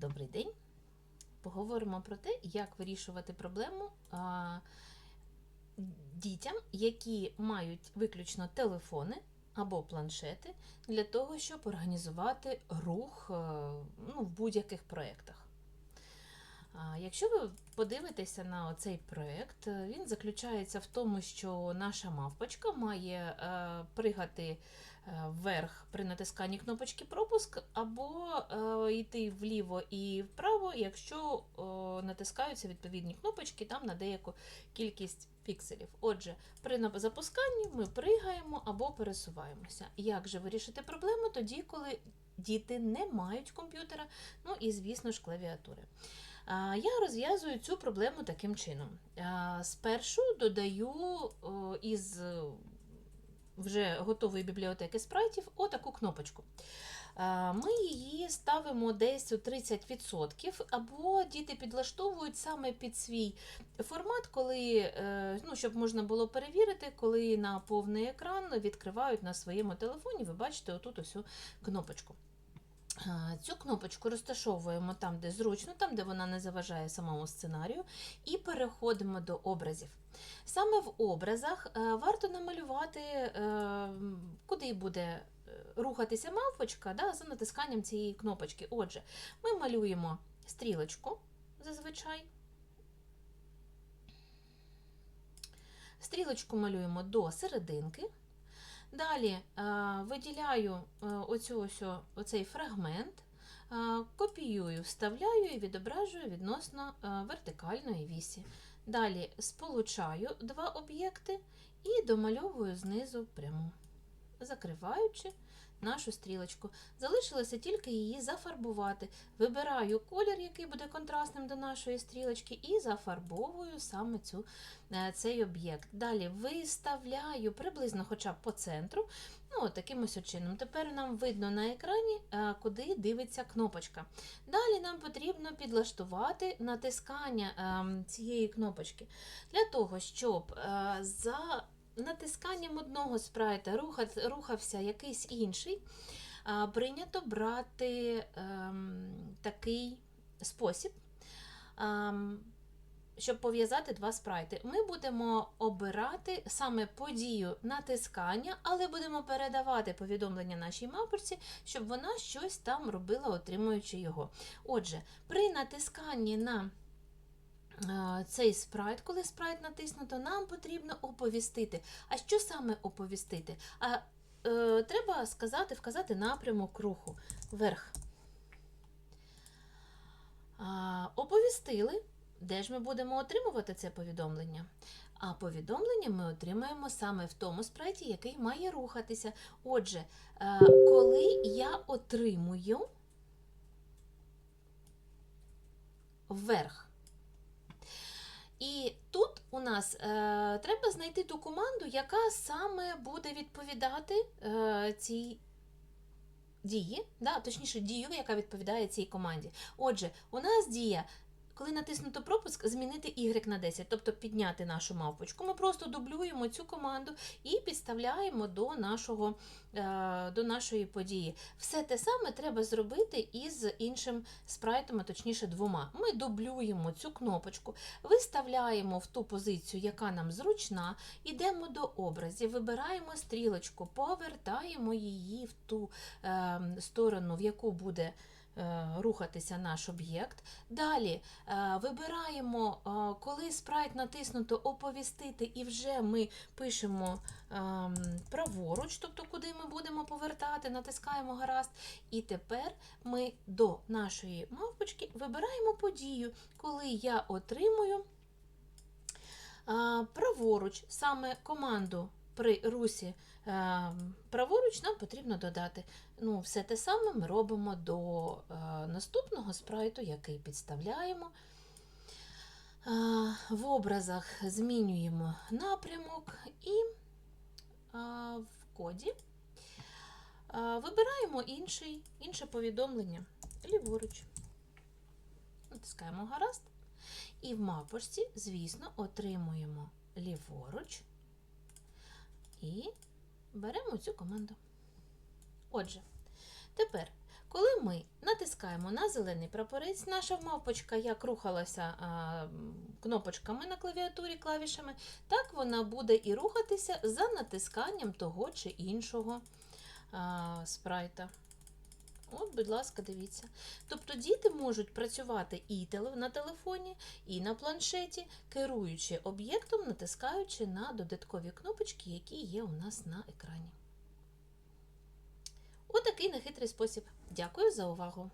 Добрий день. Поговоримо про те, як вирішувати проблему а, дітям, які мають виключно телефони або планшети для того, щоб організувати рух е, ну, в будь-яких проєктах. Якщо ви подивитеся на цей проєкт, е, він заключається в тому, що наша мавпочка має е, пригати е, вверх при натисканні кнопочки пропуск, або йти вліво і вправо, якщо натискаються відповідні кнопочки там на деяку кількість пікселів. Отже, при запусканні ми пригаємо або пересуваємося. Як же вирішити проблему тоді, коли діти не мають комп'ютера, ну і, звісно ж, клавіатури. Я розв'язую цю проблему таким чином. Спершу додаю із вже готової бібліотеки спрайтів отаку кнопочку. Ми її ставимо десь у 30%, або діти підлаштовують саме під свій формат, коли, е, ну, щоб можна було перевірити, коли на повний екран відкривають на своєму телефоні, ви бачите отут ось кнопочку. Цю кнопочку розташовуємо там, де зручно, там, де вона не заважає самому сценарію, і переходимо до образів. Саме в образах е, варто намалювати, е, куди буде е, рухатися мавпочка да, за натисканням цієї кнопочки. Отже, ми малюємо стрілочку зазвичай. Стрілочку малюємо до серединки. Далі е, виділяю е, оцю, ось, оцей фрагмент, е, копіюю, вставляю і відображую відносно вертикальної вісі. Далі сполучаю два об'єкти і домальовую знизу пряму, закриваючи нашу стрілочку. Залишилося тільки її зафарбувати. Вибираю колір, який буде контрастним до нашої стрілочки, і зафарбовую саме цю, е, цей об'єкт. Далі виставляю приблизно хоча б по центру. Ну, таким ось чином. Тепер нам видно на екрані, е, куди дивиться кнопочка. Далі нам потрібно підлаштувати натискання ем, цієї кнопочки для того, щоб е, за натисканням одного спрайта рухався якийсь інший, прийнято брати ем, такий спосіб. ем, щоб пов'язати два спрайти, ми будемо обирати саме подію натискання, але будемо передавати повідомлення нашій мавпочці, щоб вона щось там робила, отримуючи його. Отже, при натисканні на цей спрайт, коли спрайт натиснуто, нам потрібно оповістити. А що саме оповістити? А е, треба сказати, вказати напрямок руху вверх. А, оповістили, де ж ми будемо отримувати це повідомлення. А повідомлення ми отримаємо саме в тому спрайті, який має рухатися. Отже, е, коли я отримую вверх. І тут у нас е, треба знайти ту команду, яка саме буде відповідати е, цій дії, да, точніше, дію, яка відповідає цій команді. Отже, у нас дія, коли натиснуто пропуск, змінити Y на 10, тобто підняти нашу мавпочку. Ми просто дублюємо цю команду і підставляємо до, нашого, е, до нашої події. Все те саме треба зробити із іншим спрайтом, а точніше двома. Ми дублюємо цю кнопочку, виставляємо в ту позицію, яка нам зручна, йдемо до образів, вибираємо стрілочку, повертаємо її в ту е, сторону, в яку буде рухатися наш об'єкт. Далі е, вибираємо, е, коли спрайт натиснуто оповістити, і вже ми пишемо ем, праворуч, тобто куди ми будемо повертати, натискаємо гаразд. І тепер ми до нашої мавпочки вибираємо подію, коли я отримую праворуч, саме команду при русі е, праворуч нам потрібно додати. Ну, все те саме ми робимо до е, наступного спрайту, який підставляємо. Е, в образах змінюємо напрямок і в коді вибираємо інший, інше повідомлення ліворуч. Натискаємо гаразд. І в мапочці, звісно, отримуємо ліворуч і беремо цю команду. Отже, тепер, Коли ми натискаємо на зелений прапорець, наша мавпочка як рухалася а, кнопочками на клавіатурі, клавішами, так вона буде і рухатися за натисканням того чи іншого а, спрайта. От, будь ласка, дивіться. Тобто діти можуть працювати і на телефоні, і на планшеті, керуючи об'єктом, натискаючи на додаткові кнопочки, які є у нас на екрані. Отакий нехитрий спосіб. Дякую за увагу!